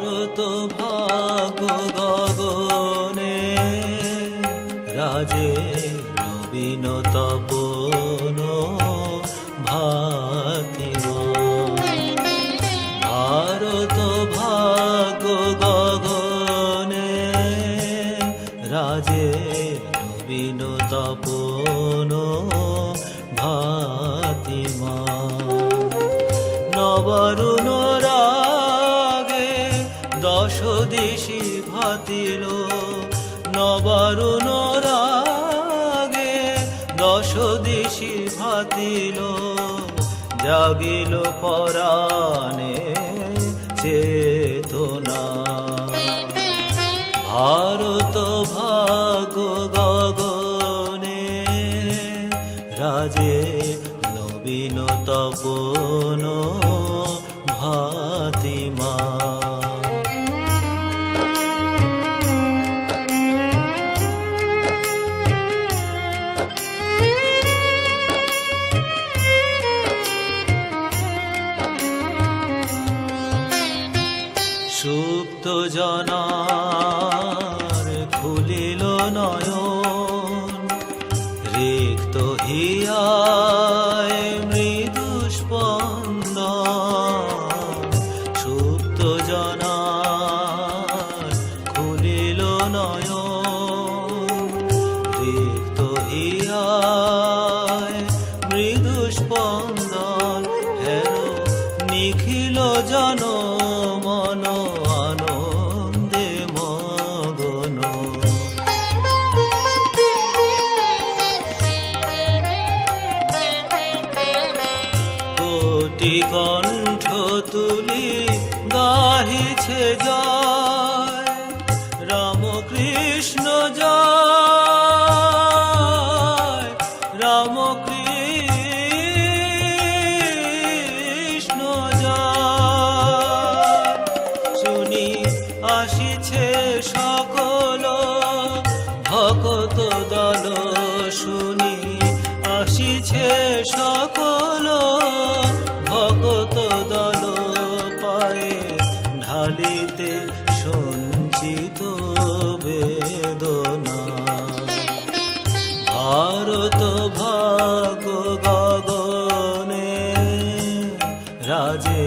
ভারত ভাগ গগনে রাজে নবীন তপন ভাতিব ভারত ভাগ গগনে রাজে নবীন তপন ভাতিমা নবরুণ দশ দিশি ভাতিল নবরুণ রাগে দশ দিশি ভাতিল জাগিল পরাণে চেতনা। ভারত ভাগ গগনে রাজে নবীন তপন সুপ্ত জনার খুলিল নয়ন, রিক্ত হিয়ায় মৃদু স্পন্দ সুপ্ত জনার খুলিল নয়ন, রিক্ত হিয়ায় মৃদু স্পন্দন হের নিখিল জন কণ্ঠ তুলি, গাহিছে জয়। রাম কৃষ্ণ জয়। রাম জয়। শুনি, আসিছে সকল ভকত দল। শুনি, আসিছে সকল রাজে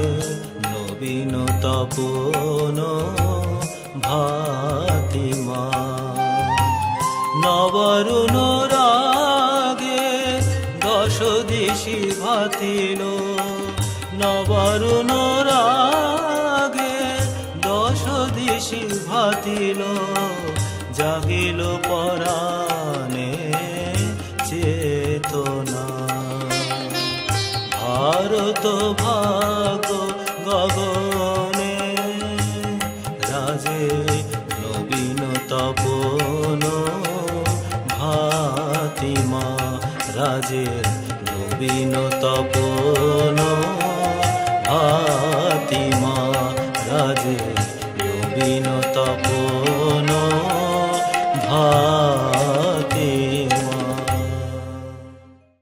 নবীন তপন ভাতিমা। নবরুণ রাগে দশ দিশি ভাতিল নবরুণ রাগে দশ দিশি ভাতিল জাগিল পরাণে ভারত ভাগ গগনে। রাজে নবীন তপন ভাতিমা রাজে নবীন তপন ভাতিমা রাজে নবীন তপন ভা